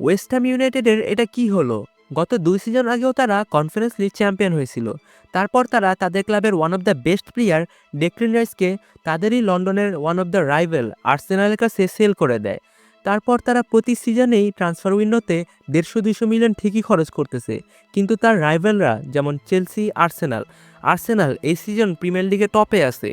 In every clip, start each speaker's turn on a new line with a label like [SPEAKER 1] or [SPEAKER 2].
[SPEAKER 1] West Ham ইউনাইটেডের এটা কি হলো? গত দুই সিজন আগেও তারা কনফারেন্স লিগ চ্যাম্পিয়ন হয়েছিল। তারপর তারা তাদের ক্লাবের one of the best player Declan রাইসকে তাদেরই লন্ডনের ওয়ান অফ দ্য রাইভেল আর্সেনালের কাছে সেল করে দেয়। তারপর তারা প্রতি সিজনেই ট্রান্সফার উইন্ডোতে দেড়শো দুশো মিলিয়ন ঠিকই খরচ করতেছে। কিন্তু তার রাইভেলরা যেমন চেলসি আর্সেনাল আর্সেনাল এই সিজন প্রিমিয়ার লিগে টপে আছে।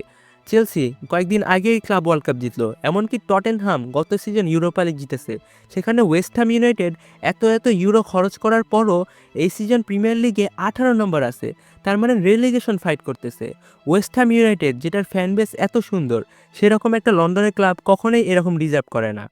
[SPEAKER 1] চেলসি কয়েকদিন আগেই ক্লাব ওয়ার্ল্ড কাপ জিতলো, এমনকি টটেনহাম গত সিজন ইউরোপা লিগ জিতেছে। সেখানে ওয়েস্ট ইউনাইটেড এত এত ইউরো খরচ করার পরও এই সিজন প্রিমিয়ার লিগে আঠারো নম্বর আছে, তার মানে রেলিগেশন ফাইট করতেছে। ওয়েস্ট হ্যাম ইউনাইটেড, যেটার ফ্যান বেস এত সুন্দর, সেরকম একটা লন্ডনের ক্লাব কখনোই এরকম রিজার্ভ করে না।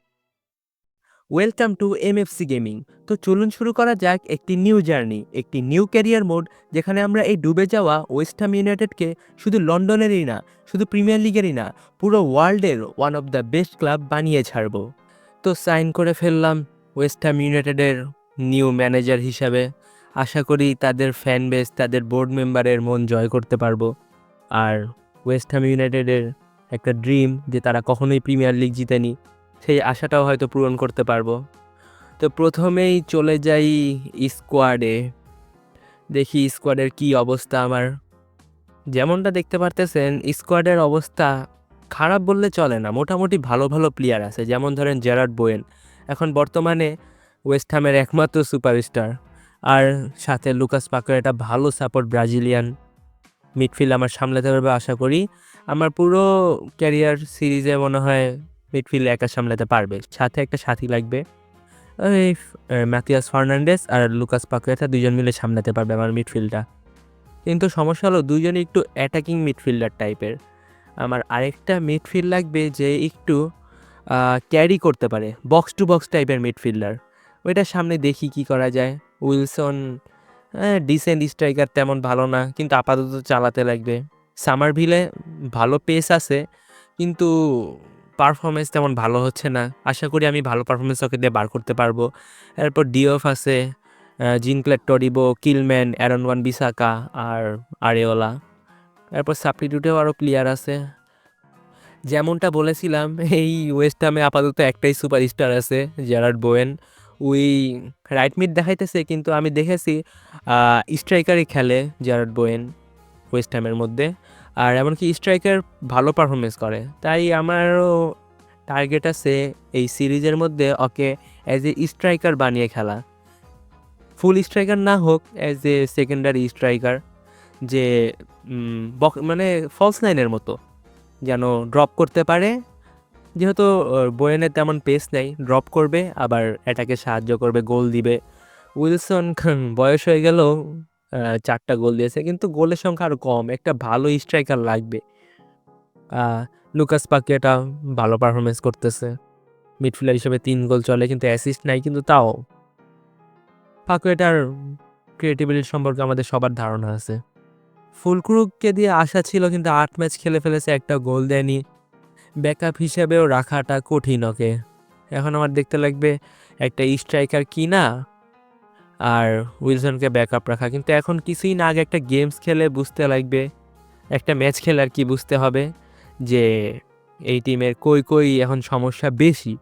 [SPEAKER 1] ওয়েলকাম টু এমএফসি গেমিং তো চলুন শুরু করা যাক একটি নিউ জার্নি একটি নিউ ক্যারিয়ার মোড যেখানে আমরা এই ডুবে যাওয়া ওয়েস্ট হ্যাম ইউনাইটেডকে শুধু লন্ডনেরই না, শুধু প্রিমিয়ার লিগেরই না, পুরো ওয়ার্ল্ডের one of the best club বানিয়ে ছাড়ব। তো সাইন করে ফেললাম ওয়েস্ট হ্যাম ইউনাইটেডের নিউ ম্যানেজার হিসাবে। আশা করি তাদের ফ্যান বেস তাদের বোর্ড মেম্বারের মন জয় করতে পারব। আর ওয়েস্ট হ্যাম ইউনাইটেডের একটা ড্রিম যে তারা কখনোই প্রিমিয়ার লিগ জিতেনি। সেই আশাটাও হয়তো পূরণ করতে পারব। তো প্রথমেই চলে যাই স্কোয়াডে। দেখি স্কোয়াডের কি অবস্থা আমার। যেমনটা দেখতে পারতেছেন, স্কোয়াডের অবস্থা খারাপ বললে চলে না, মোটামুটি ভালো ভালো প্লেয়ার আছে। যেমন ধরেন জেরার্ড বোয়েন এখন বর্তমানে ওয়েস্ট হ্যামের একমাত্র সুপারস্টার। আর সাথে লুকাস পাকের একটা ভালো সাপোর্ট ব্রাজিলিয়ান মিডফিল্ড আমার সামলাতে পারবে আশা করি। আমার পুরো ক্যারিয়ার সিরিজে মনে হয় মিডফিল্ড একা সামলাতে পারবে। সাথে একটা সাথী লাগবে। ওই ম্যাথিয়াস ফার্নান্ডেস আর লুকাস পাকুয়েতা দুজন মিলে সামলাতে পারবে আমার মিডফিল্ডটা কিন্তু সমস্যা হলো দুজনই একটু অ্যাটাকিং মিডফিল্ডার টাইপের আমার আরেকটা মিডফিল্ড লাগবে যে একটু ক্যারি করতে পারে বক্স টু বক্স টাইপের মিডফিল্ডার ওইটার সামনে দেখি কি করা যায়। উইলসন ডিসেন্ট স্ট্রাইকার তেমন ভালো না, কিন্তু আপাতত চালাতে লাগবে। সামারভিলে ভালো পেস আছে, কিন্তু পারফরমেন্স তেমন ভালো হচ্ছে না। আশা করি আমি ভালো পারফরমেন্স ওকে দিয়ে বার করতে পারব। এরপর ডিওফ আছে জিনক্লেট টরিবো কিলম্যান অ্যারন ওয়ান বিসাকা আর আরেওলা এরপর সাবস্টিটিউটেও আরও প্লেয়ার আছে। যেমনটা বলেছিলাম, এই ওয়েস্ট হামে আপাতত একটাই সুপারস্টার আছে জেরার্ড বোয়েন উই রাইট মিড দেখাইতেছে, কিন্তু আমি দেখেছি স্ট্রাইকারই খেলে জেরার্ড বোয়েন ওয়েস্ট হ্যামের মধ্যে। আর এমনকি স্ট্রাইকার ভালো পারফরমেন্স করে। তাই আমারও টার্গেট আছে এই সিরিজের মধ্যে ওকে অ্যাজ এ স্ট্রাইকার বানিয়ে খেলা। ফুল স্ট্রাইকার না হোক অ্যাজ এ সেকেন্ডারি স্ট্রাইকার যে মানে ফলস লাইনের মতো। যেন ড্রপ করতে পারে, যেহেতু বোয়েনের তেমন পেস নেই ড্রপ করবে, আবার এটাকে সাহায্য করবে গোল দিবে। উইলসন বয়স হয়ে গেলেও চারটা গোল দিয়েছে। কিন্তু গোলের সংখ্যা আরও কম। একটা ভালো স্ট্রাইকার লাগবে। লুকাস লুকাস এটা ভালো পারফরমেন্স করতেছে। মিডফিল্ডার হিসেবে তিন গোল চলে, কিন্তু অ্যাসিস্ট নাই, কিন্তু তাও। পাকুয়েটার ক্রিয়েটিভিটি সম্পর্কে আমাদের সবার ধারণা আছে। ফুলক্রুককে দিয়ে আশা ছিল, কিন্তু আট ম্যাচ খেলে ফেলেছে, একটা গোল দেয়নি। ব্যাকআপ হিসেবেও রাখাটা কঠিন ওকে। এখন আমার দেখতে লাগবে, একটা স্ট্রাইকার কি না আর উইলসনকে ব্যাকআপ রাখা। কিন্তু এখন কিছুই না, আগে একটা গেমস খেলে বুঝতে লাগবে, একটা ম্যাচ খেলে আর কি বুঝতে হবে যে এই টিমের কই কই এখন সমস্যা বেশি।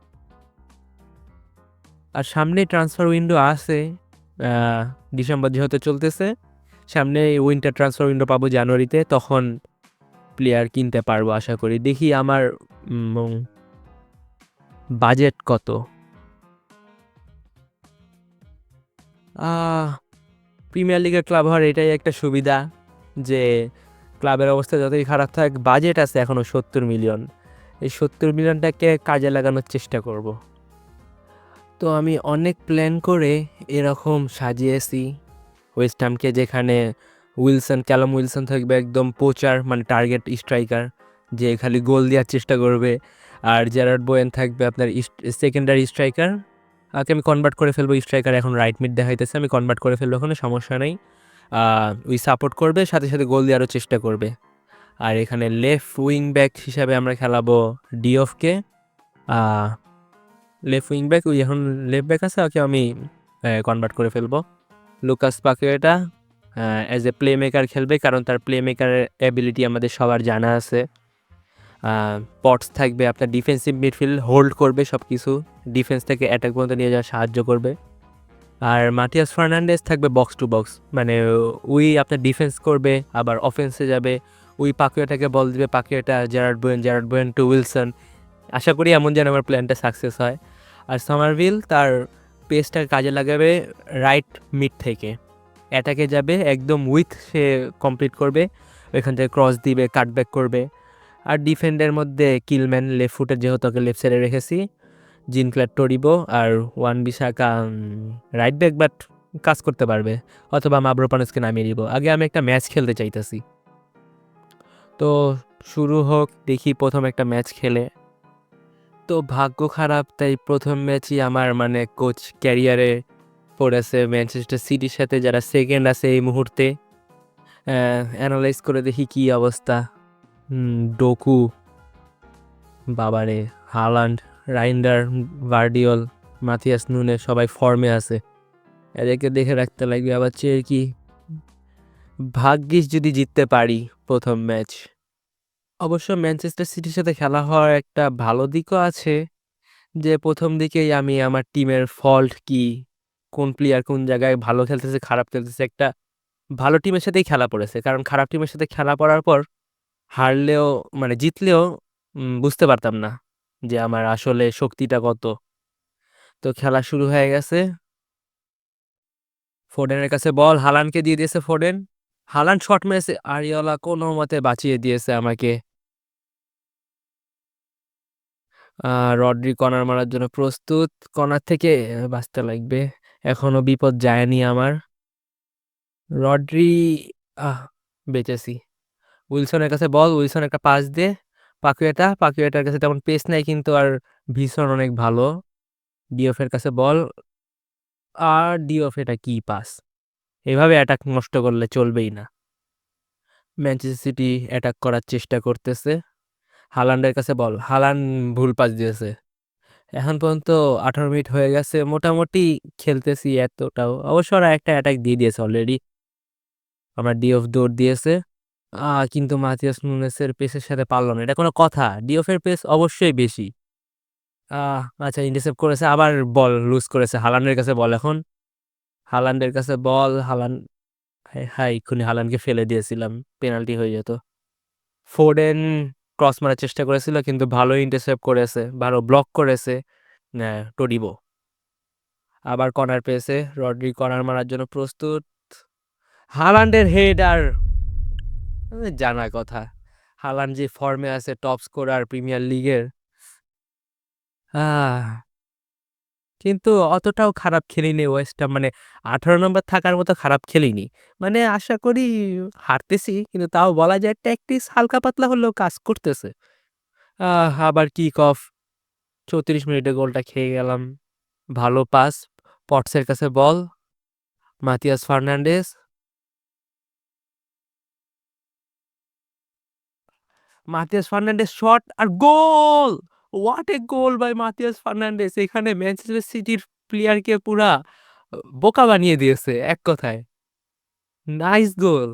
[SPEAKER 1] আর সামনে ট্রান্সফার উইন্ডো আছে ডিসেম্বর যেহেতু চলতেছে, সামনে উইন্টার ট্রান্সফার উইন্ডো পাবো জানুয়ারিতে, তখন প্লেয়ার কিনতে পারব আশা করি। দেখি আমার বাজেট কত। প্রিমিয়ার লিগের ক্লাব হওয়ার এটাই একটা সুবিধা যে ক্লাবের অবস্থা যতই খারাপ থাক বাজেট আছে এখনও সত্তর মিলিয়ন এই সত্তর মিলিয়নটাকে কাজে লাগানোর চেষ্টা করব। তো আমি অনেক প্ল্যান করে এরকম সাজিয়েছি। ওয়েস্ট হামকে যেখানে উইলসন ক্যালাম উইলসন থাকবে একদম পোচার মানে টার্গেট স্ট্রাইকার যে খালি গোল দেওয়ার চেষ্টা করবে। আর জেরার্ড বোয়েন থাকবে আপনার সেকেন্ডারি স্ট্রাইকার আগে আমি কনভার্ট করে ফেলব স্ট্রাইকার এখন রাইট মিড দেখাইতেছে, আমি কনভার্ট করে ফেলব, কোনো সমস্যা নেই। উই সাপোর্ট করবে, সাথে সাথে গোল দেওয়ারও চেষ্টা করবে। আর এখানে লেফট উইং ব্যাক হিসাবে আমরা খেলাবো ডিওফকে লেফট উইং ব্যাক ওই এখন লেফট ব্যাক আছে, ওকে আমি কনভার্ট করে ফেলব। লুকাস পাকে Paqueta as a playmaker খেলবে, কারণ তার প্লে মেকারের অ্যাবিলিটি আমাদের সবার জানা আছে। পটস থাকবে, আপনার ডিফেন্সিভ মিডফিল্ড হোল্ড করবে সব কিছু ডিফেন্স থেকে অ্যাটাক পর্যন্ত নিয়ে যাওয়া সাহায্য করবে। আর মাটিয়াস ফার্নান্ডেস থাকবে বক্স টু বক্স মানে উই আপনার ডিফেন্স করবে, আবার অফেন্সে যাবে, উই পাকুয়াটাকে বল দিবে, Paqueta Jarrod Bowen Jarrod Bowen to Wilson আশা করি এমন যেন আমার প্ল্যানটা সাকসেস হয়। আর সামারভিল তার পেসটা কাজে লাগাবে রাইট মিড থেকে। অ্যাটাকে যাবে, একদম উইথ সে কমপ্লিট করবে, ওইখান থেকে ক্রস দিবে কাটব্যাক করবে। আর ডিফেন্ডের মধ্যে কিলম্যান লেফট ফুটের যেহেতু ওকে লেফট সাইডে রেখেছি জিনক্লার টরিবো আর Wan Bissaka right back but কাজ করতে পারবে, অথবা মাব্রোপানসকে নামিয়ে দিব আগে আমি একটা ম্যাচ খেলতে চাইতেছি। তো শুরু হোক, দেখি প্রথম একটা ম্যাচ খেলে। তো ভাগ্য খারাপ, তাই প্রথম ম্যাচই আমার মানে কোচ ক্যারিয়ারে পড়েছে ম্যানচেস্টার সিটির সাথে, যারা সেকেন্ড আছে এই মুহূর্তে। অ্যানালাইজ করে দেখি কী অবস্থা। ডোকু, বাবারে, হালান্ড, রাইন্ডার, ভার্ডিওল, মাথিয়াস নুনে সবাই ফর্মে আছে। এদেরকে দেখে রাখতে লাগবে আবার চেয়ে কি? ভাগ্যিস যদি জিততে পারি প্রথম ম্যাচ। অবশ্য ম্যানচেস্টার সিটির সাথে খেলা হওয়ার একটা ভালো দিকও আছে যে প্রথম দিকেই আমি আমার টিমের ফল্ট কি, কোন প্লেয়ার কোন জায়গায় ভালো খেলতেছে, খারাপ খেলতেছে, একটা ভালো টিমের সাথেই খেলা পড়েছে। কারণ খারাপ টিমের সাথে খেলা পড়ার পর হারলেও মানে জিতলেও বুঝতে পারতাম না যে আমার আসলে শক্তিটা কত। তো খেলা শুরু হয়ে গেছে। ফোডেনের কাছে বল হালানকে দিয়ে দিয়েছে ফোডেন। হালান শট মেরেছে আরিওলা কোনো মতে বাঁচিয়ে দিয়েছে আমাকে। আহ, রড্রি কর্নার মারার জন্য প্রস্তুত। কর্নার থেকে বাঁচতে লাগবে। এখনও বিপদ যায়নি আমার। রড্রি আহ বেঁচেছি। উইলসনের কাছে বল, উইলসন একটা পাস দিয়ে পাকুয়েটা পাকুয়েটার কাছে তেমন পেস নাই, কিন্তু আর ভীষণ অনেক ভালো। ডিওফের কাছে বল। আর ডিওফ এটা কি পাস? এভাবে অ্যাটাক নষ্ট করলে চলবেই না। ম্যানচেস্টার সিটি অ্যাটাক করার চেষ্টা করতেছে। হালান্ডের কাছে বল। হালান ভুল পাস দিয়েছে। এখন পর্যন্ত আঠারো মিনিট হয়ে গেছে। মোটামুটি খেলতেছি এতটাও। অবশ্য ওরা একটা অ্যাটাক দিয়ে দিয়েছে অলরেডি। আমার ডিওফ দৌড় দিয়েছে। আহ, কিন্তু মাথিয়াস নুনেসের পেসের সাথে পারল না। এটা কোনো কথা। ডিওফের পেস অবশ্যই বেশি। আচ্ছা ইন্টারসেপ্ট করেছে আবার বল লুজ করেছে। হালান্ডের কাছে বল এখন। হালান্ডের কাছে বল হালান হাই হাই এক্ষুনি হালানকে ফেলে দিয়েছিলাম। পেনাল্টি হয়ে যেত। ফোডেন ক্রস মারার চেষ্টা করেছিল কিন্তু ভালো ইন্টারসেপ্ট করেছে। ভালো ব্লক করেছে। টডিবো। আবার কর্নার পেয়েছে। রড্রি কর্নার মারার জন্য প্রস্তুত। হালান্ডের হেড আর আহ, জানা কথা। হালান্ড যে ফর্মে আছে টপ স্কোরার প্রিমিয়ার লিগের কিন্তু অতটাও খারাপ খেলিনি ওয়েস্ট হাম মানে আঠারো নম্বর থাকার মতো খারাপ খেলিনি। মানে আশা করি হারতেছি কিন্তু তাও বলা যায় ট্যাকটিস হালকা পাতলা হলেও কাজ করতেছে। আবার কিক অফ চৌত্রিশ মিনিটে গোলটা খেয়ে গেলাম। ভালো পাস পটসের কাছে ball Matias Fernandes Matias Fernandes shot R goal! What a goal by Matias Fernandes এখানে ম্যানচেস্টার সিটির প্লেয়ারকে পুরা বোকা বানিয়ে দিয়েছে এক কথায়। নাইস গোল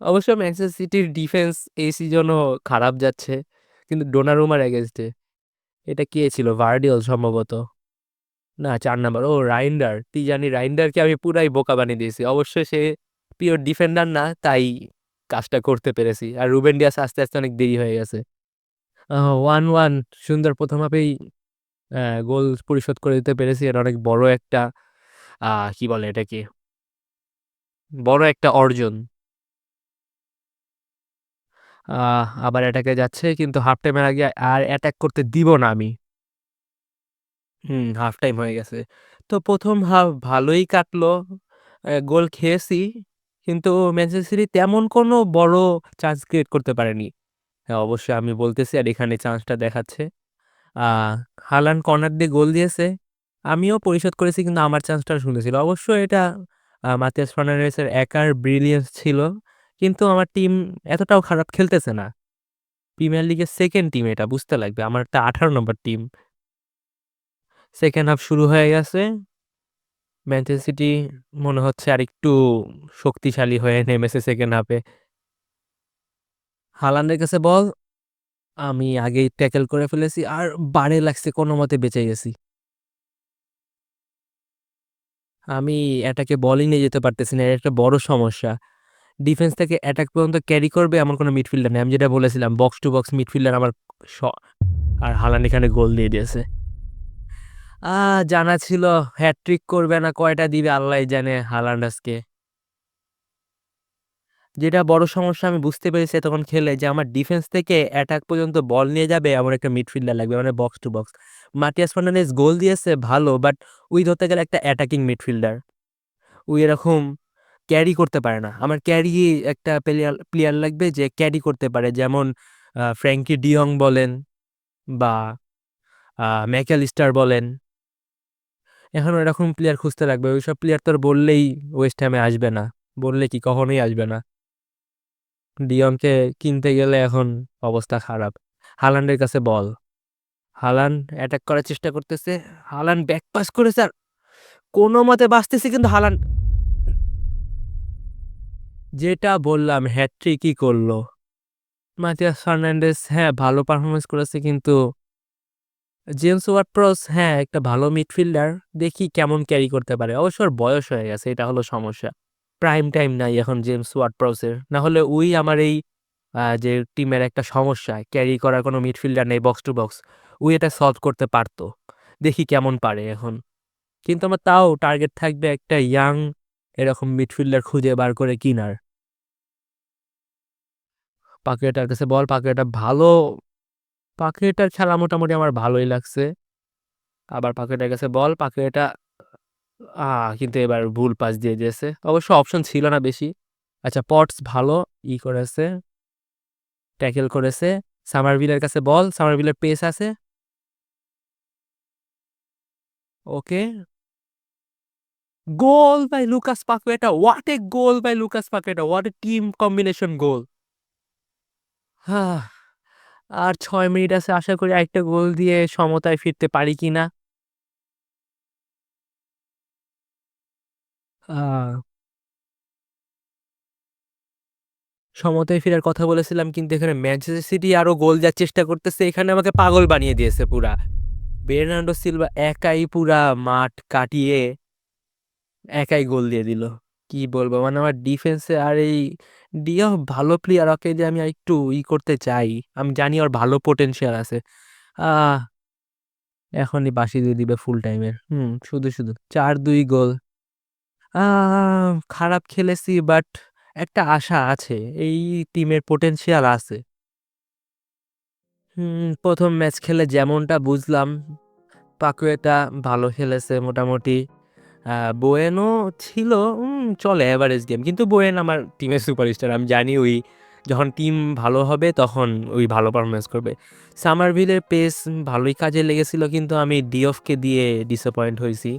[SPEAKER 1] অবশ্য ম্যানচেস্টার সিটির ডিফেন্স এই সিজনও খারাপ যাচ্ছে, কিন্তু ডোনারুমার এগেনস্টে এটা কে ছিল? ভার্ডিওল সম্ভবত। না, চার নাম্বার। ও রাইন্ডার তুই জানি রাইন্ডারকে আমি পুরাই বোকা বানিয়ে দিয়েছি। অবশ্যই সে পিওর ডিফেন্ডার না, তাই কাজটা করতে পেরেছি। আর রুবেন ডিয়াস আস্তে আস্তে অনেক দেরি হয়ে গেছে। ওয়ান ওয়ান সুন্দর প্রথম হাফেই গোল পরিশোধ করে দিতে পেরেছি। এটা অনেক বড় একটা কি বলে এটাকে? বড় একটা অর্জন। আবার অ্যাটাকে যাচ্ছে, কিন্তু হাফ টাইমের আগে আর অ্যাটাক করতে দিব না আমি। হুম, হাফ টাইম হয়ে গেছে। তো প্রথম হাফ ভালোই কাটলো। গোল খেয়েছি। কিন্তু ম্যানচেস্টার সিটি তেমন কোনো বড় চান্স ক্রিয়েট করতে পারেনি। হ্যাঁ অবশ্যই আমি বলতেছি আর এখানে চান্সটা দেখাচ্ছে। হালান কর্নার দিয়ে গোল দিয়েছে। আমিও পরিশোধ করেছি কিন্তু আমার চান্সটা শুনেছিল। অবশ্য এটা মাতিয়াস ফার্নান্ডেসের একার ব্রিলিয়েন্স ছিল। কিন্তু আমার টিম এতটাও খারাপ খেলতেছে না। প্রিমিয়ার লিগের সেকেন্ড টিম এটা, বুঝতে লাগবে। আমার একটা আঠারো নম্বর টিম সেকেন্ড হাফ শুরু হয়ে গেছে। ম্যানচেস্টার সিটি মনে হচ্ছে আর একটু শক্তিশালী হয়ে নেমেছে সেকেন্ড হাফে হালান্ডের কাছে বল, আমি আগেই ট্যাকেল করে ফেলেছি আর বারে লাগছে কোনো মতে বেঁচে গেছি আমি অ্যাটাকে বলই নিয়ে যেতে পারতেছি না। এটা একটা বড় সমস্যা। ডিফেন্স থেকে অ্যাটাক পর্যন্ত ক্যারি করবে এমন কোনো মিডফিল্ডার নেই। আমি যেটা বলেছিলাম বক্স টু বক্স মিডফিল্ডার আমার স আর হালান এখানে গোল দিয়ে দিয়েছে। আ, জানা ছিল হ্যাট্রিক করবে না কয়টা দিবে আল্লাহ জানে হালান্ড আজকে। যেটা বড় সমস্যা, আমি বুঝতে পেরেছি তখন খেলে যে আমার ডিফেন্স থেকে অ্যাটাক পর্যন্ত বল নিয়ে যাবে আমার একটা মিডফিল্ডার লাগবে মানে box to box. Matias Fernandes goal দিয়েছে, ভালো বাট উই ধরতে গেলে একটা অ্যাটাকিং মিডফিল্ডার। উই এরকম ক্যারি করতে পারে না। আমার ক্যারি একটা প্লেয়ার প্লেয়ার লাগবে যে ক্যারি করতে পারে, যেমন ফ্র্যাঙ্কি ডিয়ং বলেন, বা ম্যাকালিস্টার বলেন। এখন এরকম প্লেয়ার খুঁজতে লাগবে। ওইসব প্লেয়ার তো বললেই ওয়েস্ট হ্যামে আসবে না। বললে কি কখনোই আসবে না। ডিয়ংকে কিনতে গেলে এখন অবস্থা খারাপ। হালান্ডের কাছে বল। হালান অ্যাটাক করার চেষ্টা করতেছে। হালান ব্যাক পাস করেছে আর কোনোমতে বাঁচতেছে কিন্তু হালান যেটা বললাম হ্যাট্রিকই করল। মাতিয়াস ফার্নান্ডেজ হ্যাঁ, ভালো পারফরমেন্স করেছে কিন্তু জেমস ওয়ার্ড-প্রস হ্যাঁ, একটা ভালো মিডফিল্ডার। দেখি কেমন ক্যারি করতে পারে। অবশ্য বয়স হয়ে গেছে এটা হলো সমস্যা। প্রাইম টাইম নাই এখন জেমস ওয়ার্ড-প্রসের। না হলে ওই আমার এই যে টিমের একটা সমস্যা ক্যারি করার কোনো মিডফিল্ডার নেই বক্স টু বক্স। উই এটা সলভ করতে পারত। দেখি কেমন পারে এখন। কিন্তু আমার তাও টার্গেট থাকবে একটা ইয়াং এরকম মিডফিল্ডার খুঁজে বার করে কিনার। পাকুয়েটার কাছে বল, পাকুয়েটা ভালো পাকুয়েটার খেলা মোটামুটি আমার ভালোই লাগছে। আবার পাখিটার কাছে বল, পাখিটা কিন্তু এবার ভুল পাস দিয়ে দিয়েছে। অবশ্য অপশন ছিল না বেশি। আচ্ছা পটস ভালো ই করেছে। ট্যাকেল করেছে। সামারভিলের কাছে বল, সামারভিলের পেস আছে। Okay. Goal by Lucas Paqueta. What a goal by Lucas Paqueta. What a team combination goal. হাহ! আর ছয় মিনিট আছে। আশা করি একটা গোল দিয়ে সমতায় ফিরতে পারি কিনা। আ সমতায় ফেরার কথা বলেছিলাম, কিন্তু এখানে ম্যানচেস্টার সিটি আরও গোল দেওয়ার চেষ্টা করতেছে। এখানে আমাকে পাগল বানিয়ে দিয়েছে পুরা। বের্নার্ডো সিলভা একাই পুরা মাঠ কাটিয়ে একাই গোল দিয়ে দিল। কি বলব মানে আমার ডিফেন্সে আর এই ডিও ভালো প্লেয়ার ওকে যে আমি আরেকটু ই করতে চাই। আমি জানি ওর ভালো পোটেনশিয়াল আছে। আহ! এখনই বাঁশি দিয়ে দিবে ফুল টাইমের। হুম, শুধু, শুধু ৪-২ গোল। আ খারাপ খেলেছি বাট একটা আশা আছে। এই টিমের পোটেনশিয়াল আছে। হুম, ১ম ম্যাচ খেলে যেমনটা বুঝলাম পাকুয়েটা ভালো খেলেছে মোটামুটি। আ বোয়েনো ছিল চলে এভারেজ গেম। কিন্তু বোয়েন আমার টিমের সুপারস্টার। আমি জানি ওই যখন টিম ভালো হবে তখন ওই ভালো পারফরম্যান্স করবে। সামারভিলের পেস ভালোই কাজে লেগেছিল, কিন্তু আমি ডিওফকে দিয়ে ডিসঅ্যাপয়েন্ট হইছি।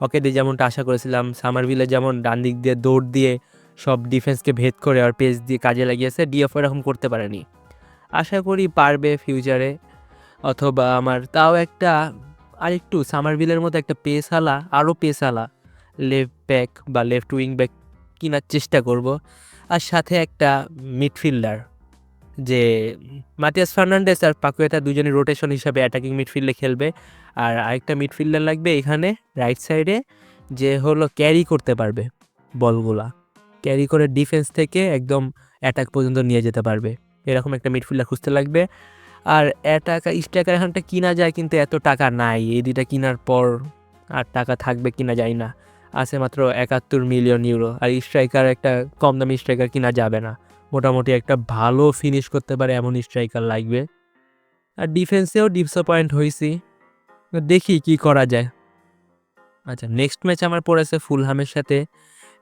[SPEAKER 1] ওকে দিয়ে যেমনটা আশা করেছিলাম সামারভিলে যেমন ডান দিক দিয়ে দৌড় দিয়ে সব ডিফেন্সকে ভেদ করে আর পেস দিয়ে কাজে লাগিয়েছে ডিওফ এরকম করতে পারেনি। আশা করি পারবে ফিউচারে অথবা আমার তাও একটা আরেকটু সামারভিলের মতো একটা পেসওয়ালা আরও পেসওয়ালা লেফট ব্যাক বা লেফট উইং ব্যাক কেনার চেষ্টা করব। আর সাথে একটা মিডফিল্ডার যে মাতিয়াস ফার্নান্ডেস আর পাকুয়েতা দুজনে রোটেশন হিসাবে অ্যাটাকিং মিডফিল্ডে খেলবে। আর আরেকটা মিডফিল্ডার লাগবে এখানে রাইট সাইডে যে হলো ক্যারি করতে পারবে বলগুলা। ক্যারি করে ডিফেন্স থেকে একদম অ্যাটাক পর্যন্ত নিয়ে যেতে পারবে। এরকম একটা মিডফিল্ডার খুঁজতে লাগবে। আর অ্যাটাকার স্ট্রাইকার এখানটা কিনা যায় কিন্তু এত টাকা নাই। এই ২ টা কিনার পর আর টাকা থাকবে কিনা জানি না। আছে মাত্র ৭১ মিলিয়ন ইউরো। আর স্ট্রাইকার একটা কম দামি স্ট্রাইকার কিনা যাবে না। মোটামুটি একটা ভালো ফিনিশ করতে পারে এমন স্ট্রাইকার লাগবে। আর ডিফেন্সেও ডিসঅ্যাপয়েন্ট হইছি। দেখি কি করা যায়। আচ্ছা নেক্সট ম্যাচ আমার পড়েছে ফুলহামের সাথে।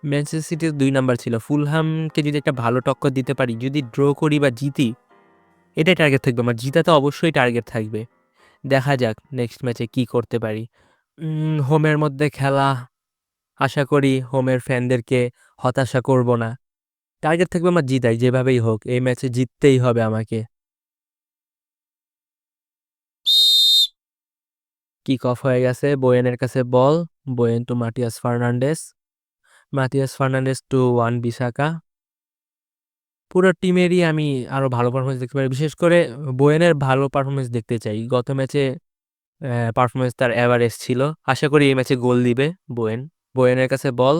[SPEAKER 1] ম্যানচেস্টার সিটির দুই নাম্বার ছিল। ফুলহামকে যদি একটা ভালো টক্কর দিতে পারি, যদি ড্র করি বা জিতি, এটাই টার্গেট থাকবে, আমার। জিতা তো অবশ্যই টার্গেট থাকবে। দেখা যাক নেক্সট ম্যাচে কি করতে পারি। হোমের মধ্যে খেলা। আশা করি হোমের ফ্যানদেরকে হতাশা করব না। টার্গেট থাকবে আমার জিতাই, যেভাবেই হোক। এই ম্যাচে জিততেই হবে আমাকে। কিক অফ হয়ে গেছে। বোয়েনের কাছে ball. Bowen to Matias Fernandes. Matias Fernandes to Wan Bissaka. পুরো টিমেরই আমি আরও ভালো পারফরমেন্স দেখতে পারি বিশেষ করে বোয়েনের ভালো পারফরমেন্স দেখতে চাই। গত ম্যাচে পারফরমেন্স তার এভারেজ ছিল। আশা করি এই ম্যাচে গোল দিবে বোয়েন। বোয়েনের কাছে ball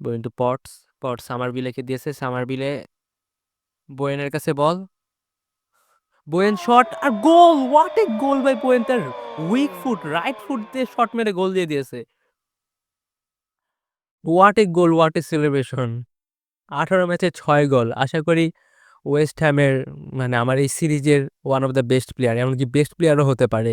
[SPEAKER 1] Bowen to Potts Potts Summerville দিয়েছে। সামার বিলে বোয়েনের কাছে ball Bowen shot R goal what a goal by Bowen তার উইক ফুট রাইট ফুট দিয়ে শট মেরে গোল দিয়ে দিয়েছে। What a goal what a celebration আঠারো ম্যাচে ছয় গোল। আশা করি ওয়েস্ট হ্যামের মানে আমার এই সিরিজের one of the best player এমনকি বেস্ট প্লেয়ারও হতে পারে।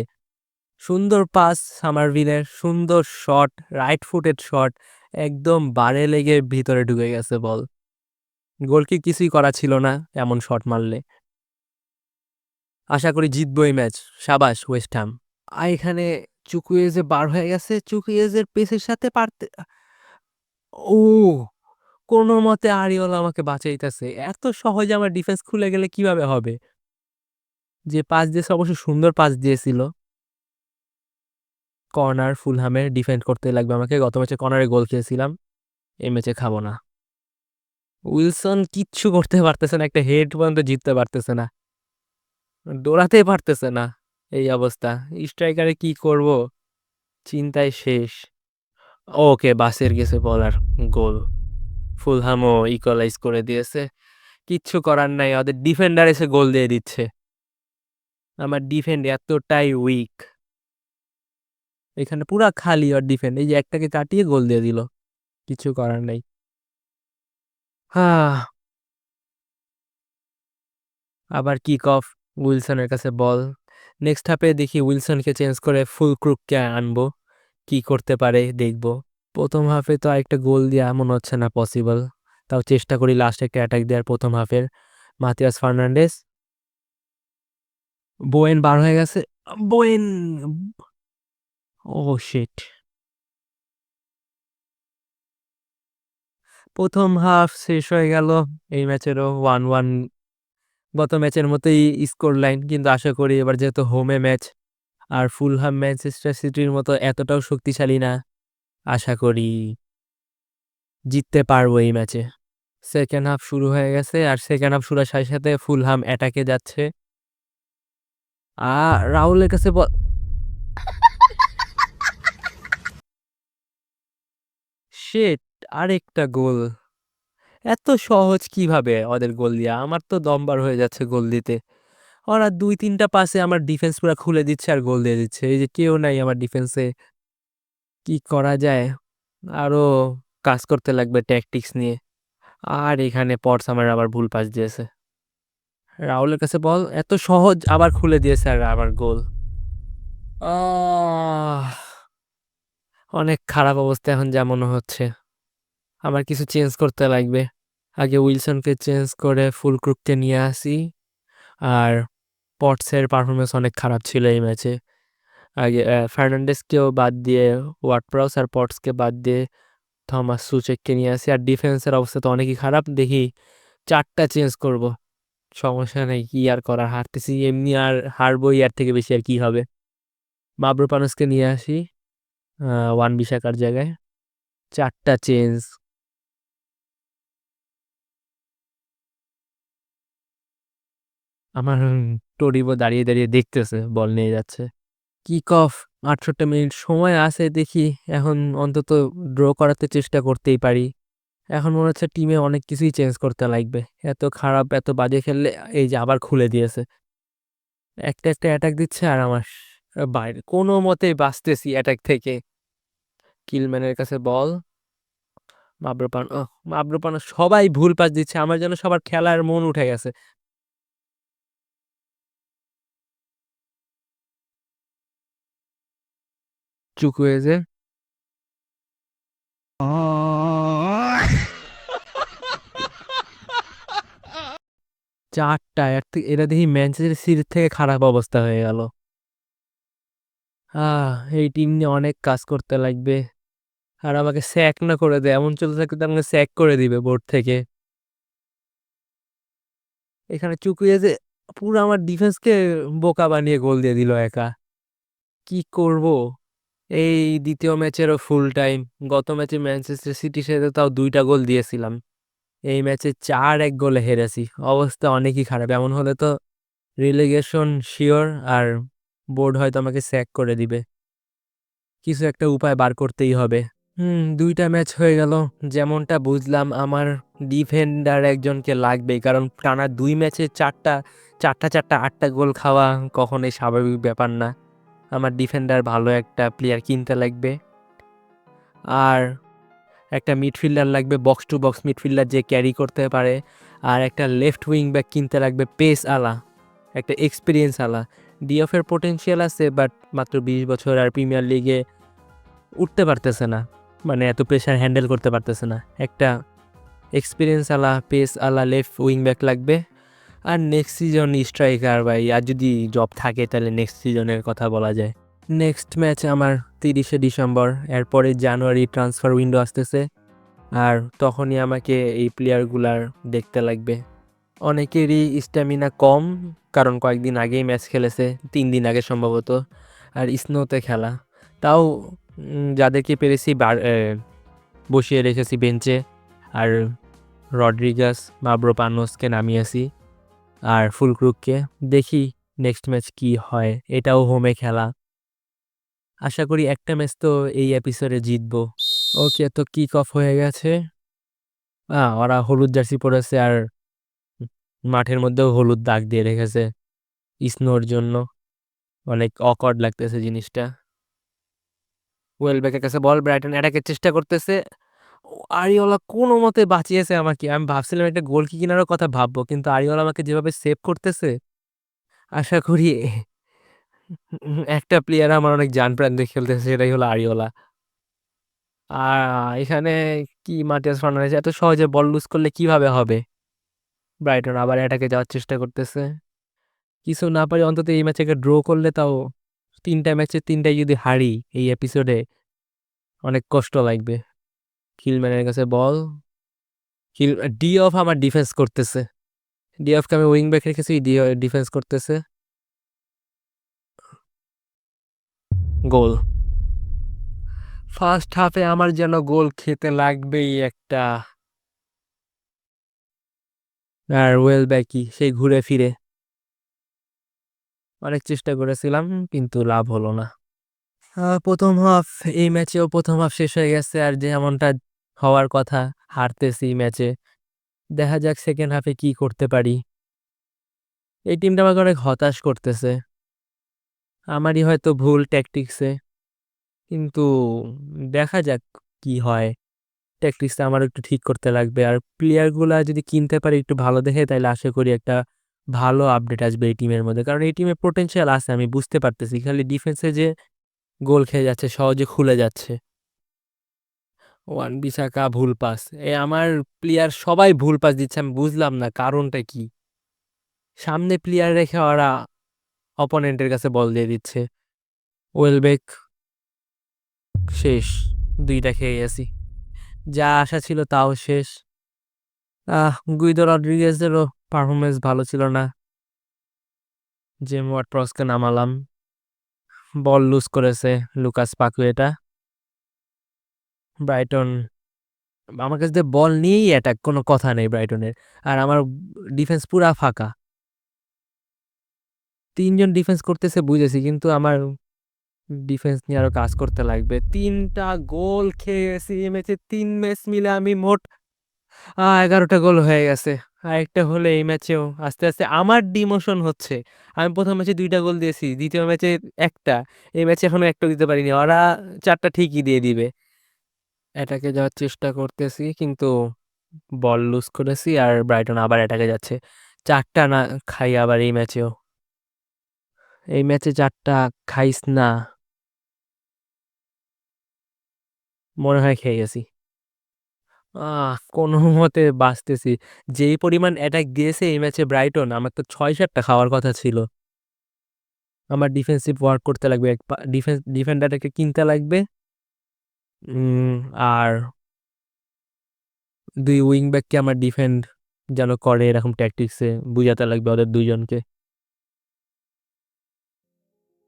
[SPEAKER 1] সুন্দর পাস সামারভিলের সুন্দর শট রাইট ফুটেড শট একদম বারে লেগে ভিতরে ঢুকে গেছে বল গোলকি কিছুই করা ছিল না এমন শট মারলে। আশা করি জিতবো এই ম্যাচ সাবাস ওয়েস্ট হ্যাম আর এখানে চুকুয়েজে বার হয়ে গেছে। চুকুয়েজের পেসের সাথে পারতে, ও! কোনো মতে আরিওলা আমাকে বাঁচাইতেছে। এত সহজে আমার ডিফেন্স খুলে গেলে কীভাবে হবে? যে পাস দিয়েছে, অবশ্য সুন্দর পাস দিয়েছিল। কর্নার ফুলহামের ডিফেন্ড করতে লাগবে আমাকে। গত ম্যাচে কর্নারে গোল খেয়েছিলাম। এই ম্যাচে খাব না। উইলসন কিচ্ছু করতে পারতেছে না, একটা হেড পর্যন্ত জিততে পারতেছে না। দৌড়াতেই পারতেছে না এই অবস্থা। স্ট্রাইকারে কি করব? চিন্তায় শেষ। ওকে বাসের গেছে বলার গোল ফুলহামও ইকুয়ালাইজ করে দিয়েছে। কিচ্ছু করার নাই, ওদের ডিফেন্ডার এসে গোল দিয়ে দিচ্ছে। আমার ডিফেন্ড এতটাই উইক এখানে পুরা খালি ওর ডিফেন্ড এই যে একটাকে কাটিয়ে গোল দিয়ে দিল। কিছু করার নাই। হ্যাঁ আবার কিক অফ উইলসনের কাছে বল। নেক্সট হাফে দেখি উইলসনকে চেঞ্জ করে ফুল ক্রুককে আনব। কি করতে পারে, দেখব। প্রথম হাফে তো আরেকটা গোল দেওয়া মনে হচ্ছে না পসিবল তাও চেষ্টা করি লাস্ট একটা অ্যাটাক দেওয়ার প্রথম হাফের মাতিয়াস ফার্নান্ডেস বোয়েন বার হয়ে গেছে। বোয়েন! ও শিট প্রথম হাফ শেষ হয়ে গেল। এই ম্যাচেরও ওয়ান ওয়ান গত ম্যাচের মতোই স্কোর লাইন কিন্তু আশা করি এবার যেহেতু হোমে ম্যাচ আর ফুলহাম ম্যানচেস্টার সিটির মতো এতটাও শক্তিশালী না আশা করি জিততে পারব এই ম্যাচে সেকেন্ড হাফ শুরু হয়ে গেছে আর সেকেন্ড হাফ শুরুর সাথে সাথে ফুলহাম অ্যাটাকে যাচ্ছে। আর রাহুলের কাছে শেট আরেকটা গোল। এত সহজ কীভাবে ওদের গোল দিয়া? আমার তো দমবার হয়ে যাচ্ছে গোল দিতে। ওরা দুই তিনটা পাসে আমার ডিফেন্স পুরো খুলে দিচ্ছে আর গোল দিয়ে দিচ্ছে। এই যে কেউ নাই আমার ডিফেন্সে কি করা যায়? আরও কাজ করতে লাগবে ট্যাকটিক্স নিয়ে। আর এখানে পটস আমার আবার ভুল পাস দিয়েছে। রাহুলের কাছে বল এত সহজ আবার খুলে দিয়েছে আর আবার গোল অনেক খারাপ অবস্থা এখন যা মনে হচ্ছে। আমার কিছু চেঞ্জ করতে লাগবে। আগে উইলসনকে চেঞ্জ করে ফুল ক্রুককে নিয়ে আসি। আর পটসের পারফরমেন্স অনেক খারাপ ছিল এই ম্যাচে ফার্নান্ডেসকেও বাদ দিয়ে ওয়ার্ডপ্রাউস আর পটসকে বাদ দিয়ে থমাস সুচেককে নিয়ে আসি। আর ডিফেন্সের অবস্থা তো অনেকই খারাপ। দেখি চারটা চেঞ্জ করব। সমস্যা নেই, কী আর করার? হারতেছি এমনি আর হারবই আর থেকে বেশি আর কি হবে? মাবরুপানুসকে নিয়ে আসি ওয়ান বিশাকার জায়গায়। চারটা চেঞ্জ। আমার টরিবো দাঁড়িয়ে দাঁড়িয়ে দেখতেছে, বল নিয়ে যাচ্ছে। কিক অফ আটষট্টি মিনিট সময় আছে দেখি এখন অন্তত ড্র করাতে চেষ্টা করতেই পারি। এখন মনে হচ্ছে টিমে অনেক কিছুই চেঞ্জ করতে লাগবে। এত খারাপ, এত বাজে খেললে এই যে আবার খুলে দিয়েছে। একটা একটা অ্যাটাক দিচ্ছে আর আমার বাইরে কোনো মতেই বাঁচতেছি অ্যাটাক থেকে। কিলম্যানের কাছে বল মাবরুপান মাবরুপান সবাই ভুল পাস দিচ্ছে। আমার যেন সবার খেলার মন উঠে গেছে। চুকুয়েজে চারটা এর থেকে এটা দেখি ম্যানচেস্টার সিটির থেকে খারাপ অবস্থা হয়ে গেল। আহ, এই টিম নিয়ে অনেক কাজ করতে লাগবে। আর আমাকে স্যাক না করে দেয়, এমন চলতে থাকলে তো আমাকে স্যাক করে দিবে বোর্ড থেকে। এখানে চুকুয়েজে পুরো আমার ডিফেন্সকে বোকা বানিয়ে গোল দিয়ে দিল একা। কি করব? এই দ্বিতীয় ম্যাচেরও ফুল টাইম গত ম্যাচে ম্যানচেস্টার সিটির সাথে তাও দুইটা গোল দিয়েছিলাম। এই ম্যাচে চার এক গোলে হেরেছি। অবস্থা অনেকই খারাপ। এমন হলে তো রিলিগেশন শিওর আর বোর্ড হয়তো আমাকে স্যাক করে দিবে। কিছু একটা উপায় বার করতেই হবে। হুম, দুইটা ম্যাচ হয়ে গেল। যেমনটা বুঝলাম, আমার ডিফেন্ডার একজনকে লাগবে কারণ টানা দুই ম্যাচে চারটা চারটা চারটা, আটটা গোল খাওয়া কখনোই স্বাভাবিক ব্যাপার না। আমার ডিফেন্ডার ভালো একটা প্লেয়ার কিনতে লাগবে। আর একটা মিডফিল্ডার লাগবে বক্স টু বক্স মিডফিল্ডার যে ক্যারি করতে পারে। আর একটা লেফট উইং ব্যাক কিনতে লাগবে পেস আলা, একটা এক্সপিরিয়েন্স আলা। ডিএফের পোটেনশিয়াল আছে বাট মাত্র বিশ বছর আর প্রিমিয়ার লিগে উঠতে পারতেছে না। মানে এত প্রেশার হ্যান্ডেল করতে পারতেছে না। একটা এক্সপিরিয়েন্স আলা পেস আলা লেফট উইং ব্যাক লাগবে। আর নেক্সট সিজন স্ট্রাইকার ভাই, আর যদি জব থাকে তাহলে নেক্সট সিজনের কথা বলা যায়। নেক্সট ম্যাচ আমার তিরিশে ডিসেম্বর, এরপরে জানুয়ারি ট্রান্সফার উইন্ডো আসতেছে। আর তখনই আমাকে এই প্লেয়ারগুলার দেখতে লাগবে। অনেকেরই স্ট্যামিনা কম, কারণ কয়েকদিন আগেই ম্যাচ খেলেছে, তিন দিন আগে সম্ভবত। আর স্নোতে খেলা। তাও যাদেরকে পেরেছি বসিয়ে রেখেছি বেঞ্চে আর রড্রিগাস, মাব্রো পানোসকে নামিয়েছি। আর ফুলক্রুককে দেখি নেক্সট ম্যাচ কি হয় এটাও হোমে খেলা। আশা করি একটা ম্যাচ তো এই এপিসোডে জিতবো। ওকে তো কিক অফ হয়ে গেছে। আহ, ওরা হলুদ জার্সি পরেছে আর মাঠের মধ্যেও হলুদ দাগ দিয়ে রেখেছে স্নোর জন্য। অনেক অকওয়ার্ড লাগতেছে জিনিসটা। ওয়েলব্যাকের কাছে বল ব্রাইটন অ্যাটাকের চেষ্টা করতেছে। আরিওলা কোনো মতে বাঁচিয়েছে আমাকে। আমি ভাবছিলাম একটা গোল কি কিনারও কথা ভাববো, কিন্তু আরিওলা আমাকে যেভাবে সেভ করতেছে, আশা করি একটা প্লেয়ার আমার অনেক জান প্রাণ দিয়ে খেলতেছে, সেটাই হলো আরিওলা। আর এখানে কি মাটিয়াস ফার্নান্ডেজ এত সহজে বল লুজ করলে কীভাবে হবে? ব্রাইটন আবার অ্যাটাকে যাওয়ার চেষ্টা করতেছে। কিছু না পারি, অন্তত এই ম্যাচে ড্র করলে তাও তিনটা ম্যাচে তিনটাই যদি হারি এই এপিসোডে অনেক কষ্ট লাগবে। কিলম্যানের কাছে বল। কিল ডি অফ আমার ডিফেন্স করতেছে। ডি অফকে আমি উইং ব্যাক রেখেছি ডি ডিফেন্স করতেছে। গোল। ফার্স্ট হাফে আমার যেন গোল খেতে লাগবেই একটা। আর ওয়েল ব্যাকই সেই ঘুরে ফিরে। অনেক চেষ্টা করেছিলাম, কিন্তু লাভ হলো না। প্রথম হাফ এই ম্যাচেও প্রথম হাফ শেষ হয়ে গেছে, আর যেমনটা হওয়ার কথা, হারতেছি ম্যাচে। দেখা যাক সেকেন্ড হাফে কি করতে পারি। এই টিমটা আমাকে অনেক হতাশ করতেছে। আমারই হয়তো ভুল ট্যাকটিক্সে কিন্তু দেখা যাক কি হয়। ট্যাকটিক্সটা আমার একটু ঠিক করতে লাগবে। আর প্লেয়ারগুলা যদি কিনতে পারি একটু ভালো দেখে তাহলে আশা করি একটা ভালো আপডেট আসবে এই টিমের মধ্যে। কারণ এই টিমে পোটেনশিয়াল আছে, আমি বুঝতে পারতেছি। খালি ডিফেন্সে যে গোল খেয়ে যাচ্ছে, সহজে খুলে যাচ্ছে। ওয়ান বিশাখা ভুল পাস। এ আমার প্লেয়ার সবাই ভুল পাস দিচ্ছে, আমি বুঝলাম না কারণটা কি। সামনে প্লেয়ার রেখে ওরা অপোনেন্টের কাছে বল দিয়ে দিচ্ছে। ওয়েলবেক শেষ, দুইটা খেয়ে গেছি। যা আশা ছিল তাও শেষ। আহ, গুইদো রড্রিগেজেরও পারফরমেন্স ভালো ছিল না। জেম ওয়াটপ্রসকে নামালাম। বল লুজ করেছে লুকাস পাকুয়েটা। ব্রাইটন, আমার কাছে বল নিয়েই অ্যাটাক কোনো কথা নেই ব্রাইটনের। আর আমার ডিফেন্স পুরা ফাঁকা। তিনজন ডিফেন্স করতেছে বুঝেছি, কিন্তু আমার ডিফেন্স নিয়ে আরও কাজ করতে লাগবে। তিনটা গোল খেয়ে গেছি এই ম্যাচে তিন ম্যাচ মিলে আমি মোট এগারোটা গোল হয়ে গেছে। আরেকটা হলে এই ম্যাচেও আস্তে আস্তে আমার ডিমোশন হচ্ছে। আমি প্রথম ম্যাচে দুইটা গোল দিয়েছি, দ্বিতীয় ম্যাচে একটা, এই ম্যাচে এখনও একটা দিতে পারিনি, ওরা চারটা ঠিকই দিয়ে দিবে। এটাকে যাওয়ার চেষ্টা করতেছি, কিন্তু বল লুজ করেছি আর ব্রাইটন আবার এটাকে যাচ্ছে। চারটা না খাই আবার এই ম্যাচেও এই ম্যাচে চারটা খাইস না। মনে হয় খেয়ে গেছি। আহ, কোনো মতে বাঁচতেছি। যেই পরিমাণ অ্যাটাক দিয়েছে এই ম্যাচে ব্রাইটন আমার তো ছয় সাতটা খাওয়ার কথা ছিল। আমার ডিফেন্সিভ ওয়ার্ক করতে লাগবে ডিফেন্স ডিফেন্ডারটাকে কিনতে লাগবে। আর দুই উইং ব্যাককে আমার ডিফেন্ড যেন করে এরকম ট্যাকটিক্সে বুঝাতে লাগবে ওদের দুইজনকে।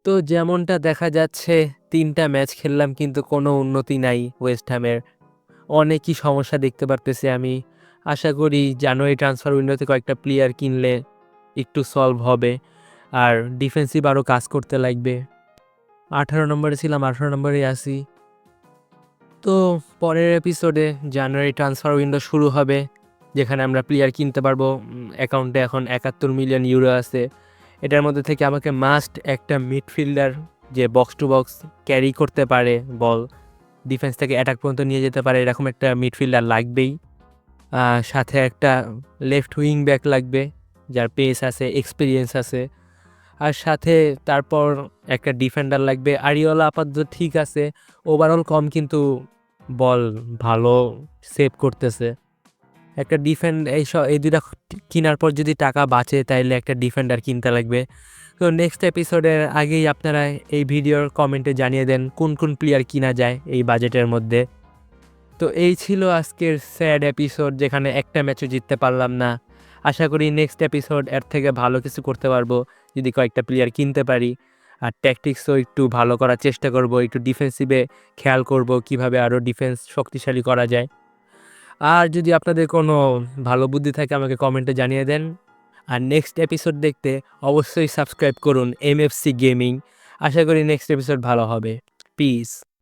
[SPEAKER 1] তো যেমনটা দেখা যাচ্ছে, তিনটা ম্যাচ খেললাম কিন্তু কোনো উন্নতি নাই ওয়েস্ট হ্যামের অনেকই সমস্যা দেখতে পারতেছি আমি। আশা করি জানুয়ারি ট্রান্সফার উইন্ডোতে কয়েকটা প্লেয়ার কিনলে একটু সলভ হবে। আর ডিফেন্সিভ আরও কাজ করতে লাগবে। আঠারো নম্বরে ছিলাম, আঠারো নম্বরে আসি তো পরের এপিসোডে জানুয়ারি ট্রান্সফার উইন্ডো শুরু হবে, যেখানে আমরা প্লেয়ার কিনতে পারব। অ্যাকাউন্টে এখন একাত্তর মিলিয়ন ইউরো আছে। এটার মধ্যে থেকে আমাকে মাস্ট একটা মিডফিল্ডার যে বক্স টু বক্স ক্যারি করতে পারে বল ডিফেন্স থেকে অ্যাটাক পর্যন্ত নিয়ে যেতে পারে, এরকম একটা মিডফিল্ডার লাগবেই। সাথে একটা লেফট উইং ব্যাক লাগবে, যার পেস আছে এক্সপিরিয়েন্স আছে। আর সাথে তারপর একটা ডিফেন্ডার লাগবে। আরিওলা আপাতত ঠিক আছে। ওভারঅল কম কিন্তু বল ভালো সেভ করতেছে। একটা ডিফেন্ড এই সব এই দুটা কেনার পর যদি টাকা বাঁচে, তাইলে একটা ডিফেন্ডার কিনতে লাগবে। তো নেক্সট এপিসোডের আগেই আপনারা এই ভিডিওর কমেন্টে জানিয়ে দেন, কোন কোন প্লেয়ার কিনা যায় এই বাজেটের মধ্যে। তো এই ছিল আজকের স্যাড এপিসোড যেখানে একটা ম্যাচও জিততে পারলাম না। আশা করি নেক্সট এপিসোড এর থেকে ভালো কিছু করতে পারব। যদি কয়েকটা প্লেয়ার কিনতে পারি। আর ট্যাকটিক্সও একটু ভালো করার চেষ্টা করব, একটু ডিফেন্সিভে খেয়াল করব কীভাবে আরও ডিফেন্স শক্তিশালী করা যায়। আর যদি আপনাদের কোনো ভালো বুদ্ধি থাকে, আমাকে কমেন্টে জানিয়ে দেন। আর নেক্সট এপিসোড দেখতে অবশ্যই সাবস্ক্রাইব করুন এমএফসি গেমিং আশা করি নেক্সট এপিসোড ভালো হবে। পিস